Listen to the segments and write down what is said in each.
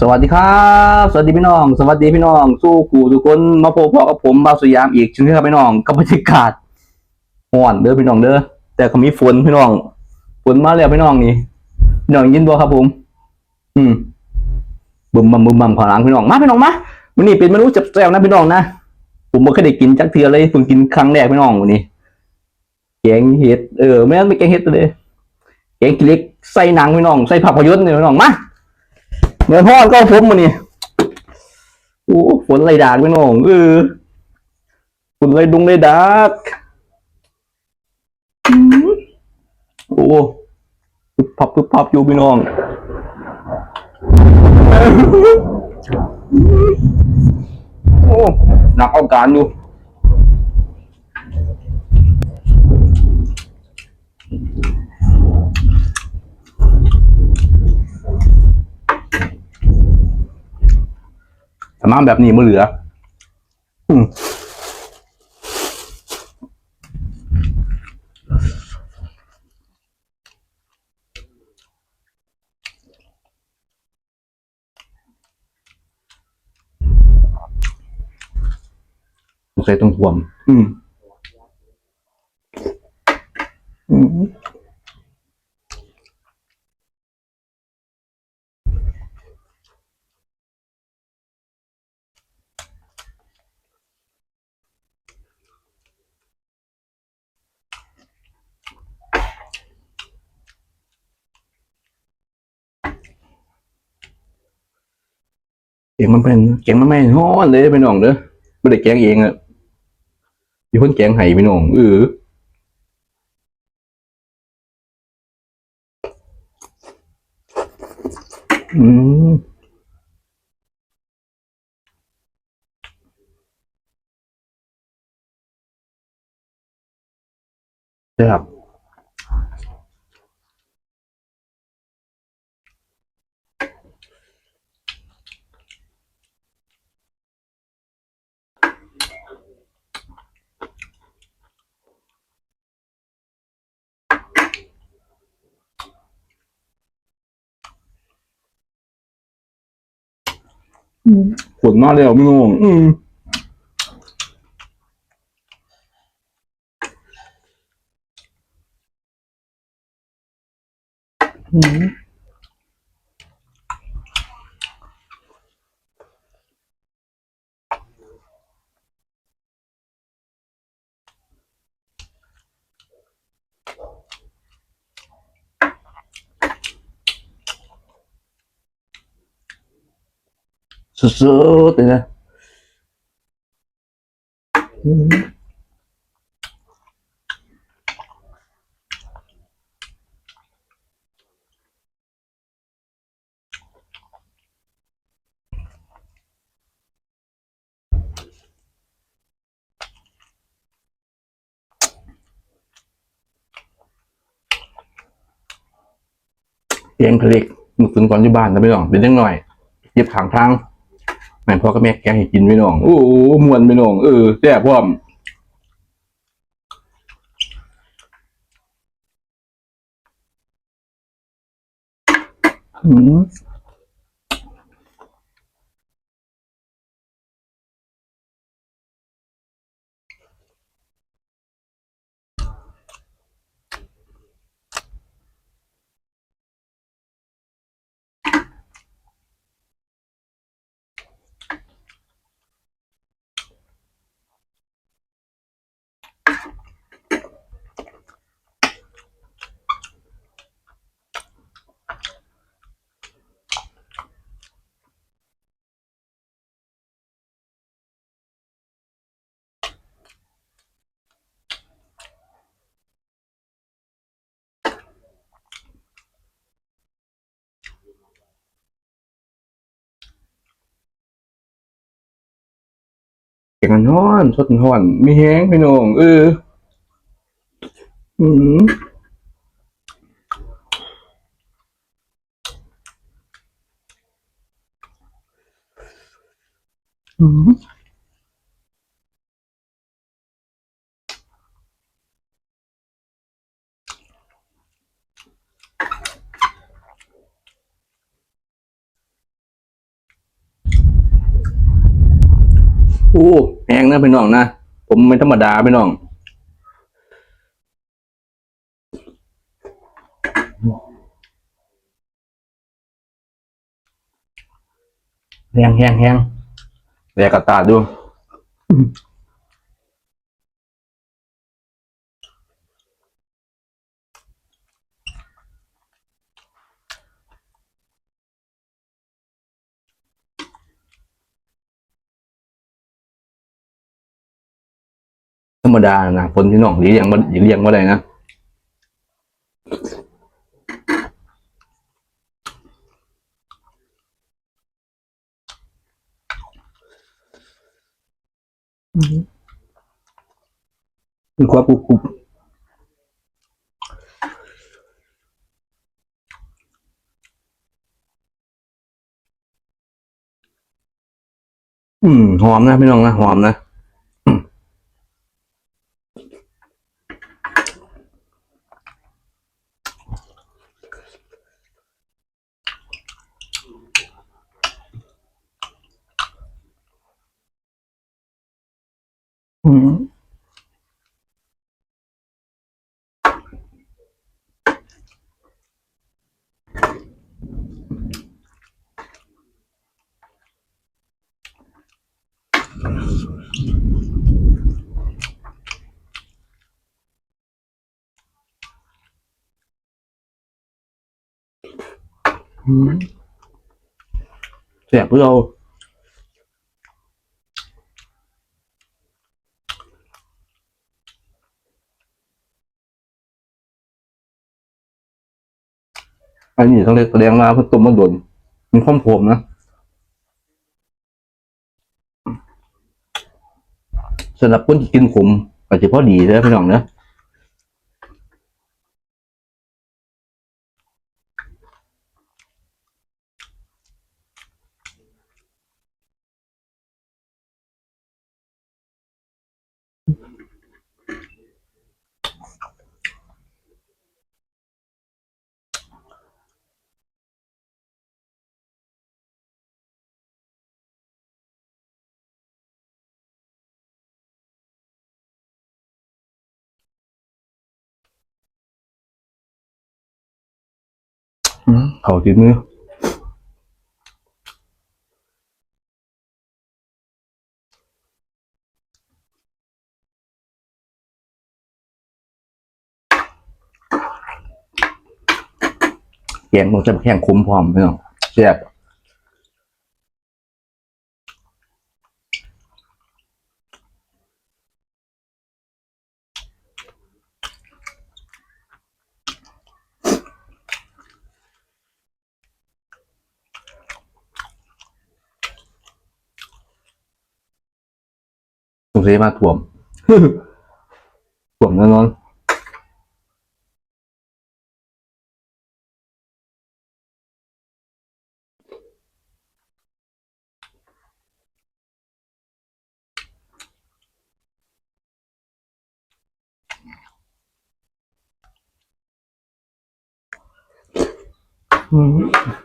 สวัสดีครับ สวัสดีพี่น้อง สวัสดีพี่น้อง สู้กูทุกคนมาพบพอกับผมบาวสยามอีกเช่นเคยครับพี่น้องกับบรรยากาศห่อนเด้อพี่น้องเด้อแต่ก็มีฝนพี่น้องฝนมาแล้วพี่น้องนี่พี่น้องยินบ่ครับผม อืมบึมบัมบึมบัมขอหลังพี่น้องมาพี่น้องมาวันนี้เป็นเมนูจับแซ่บนะพี่น้องนะผมไม่เคยได้กินจักเทือเลยเพิ่งกินครั้งแรกพี่น้องวันนี้แกงเห็ดเออไม่งั้นไม่แกงเห็ดเลยแกงกิเล็กใส่หนังพี่น้องใส่ผักพยศเนี่ยพี่น้องมา เงินพ่อก็ผมมันนี่โอ้ฝนไรดากไปน้องเออฝนไรดุงไรดากโอ้ปึ๊บพับปึ๊บพับอยู่พี่น้องโอ้หนักเอาการอยู่ มามแบบนี้มื่เหลือ อืมใส่ตรงห่วม อืม อืม เก่งมันเป็นเก่งมันไม่ฮ้อนเลยพี่น้องเด้อไม่ได้แกงเองอะมีคนแกงไห้พี่น้องเอออืมแซ่บ ฝนมาเล้วพี่น้งอืมอืม สุดๆเลยนะเตียงคลิกมึกถึงก่อนที่บ้านนะพี่น้องเป็นยังหน่อยเย็บขางทาง แม่พ่อก็แม่แกงให้กินไม่น้องโอ้โหมวนไม่น้องเออแซ่บพร้อมอืม งนอนสดนอนมีแห้งพี่น้องเอออืมอืม แห้งนะพี่น้องนะ ผมไม่ธรรมดาพี่น้องแห้งแห้งแห้งแหลกกระตาดดู ธรรมดานะคนที่น้องเลี้ยงมันเลี้ยงมาได้นะมีความกุบกรุบอืม หอมนะพี่น้องนะ หอมนะ อืมอืมแสบเพื่ อันนี้ต้องเรียกแสดงมาเพื่อต้มมันโดนมันข้อมโผมนะสำหรับคนที่กินขมอาจะพอดีเลยพี่น้องเนาะ เขาติดมือแกงมันจะแข็งคมพร้อมพี่น้องแซ่บ สงสัยมาถ่วมถ่วมแน่นอนอืม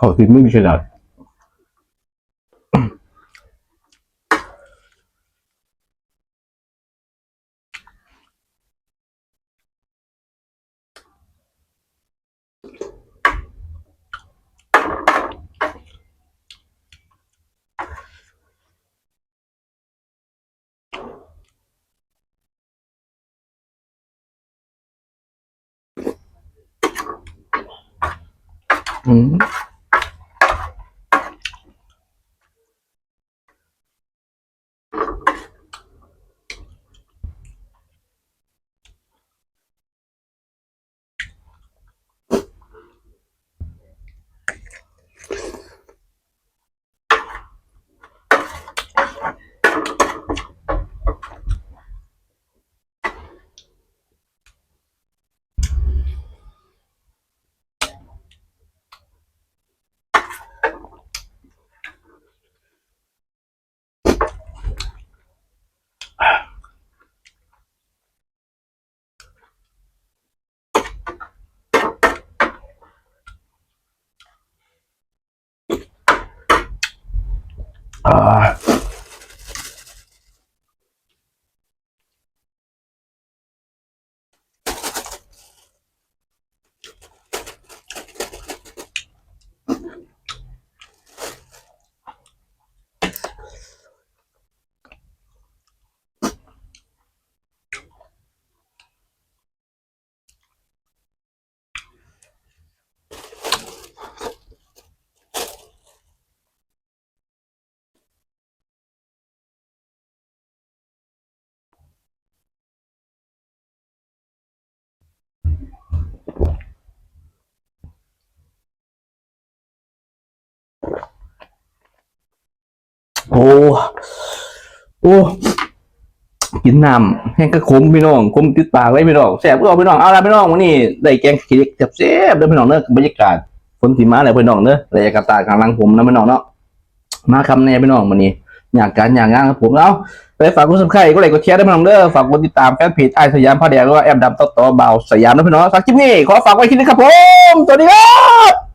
เขาติดมือมีฉลาดอืมอ่าโอ้ โอ้กินน้ำแห้งกระขมพี่น้องขมติดปากเลยพี่น้องแสบก็พี่น้องเอาละพี่น้องวันนี้ได้แกงขี้เล็กแซ่บๆเด้อพี่น้องเด้อบรรยากาศฝนสีมาแล้วพี่น้องเด้อระยะกระตากลางหลังผมนะพี่น้องเนาะมาคำแน่พี่น้องวันนี้อยากการอยากงานครับผมเอาไปฝากคุณสมใครก็เลยกดแชร์ได้พี่น้องเด้อฝากกดติดตามแฟนเพจไอสยามพาแดงแล้วก็แอมดำต่อต่อเบาสยามนะพี่น้องสักคลิปนี้ขอฝากไว้ที่นี่ครับผมสวัสดีครับ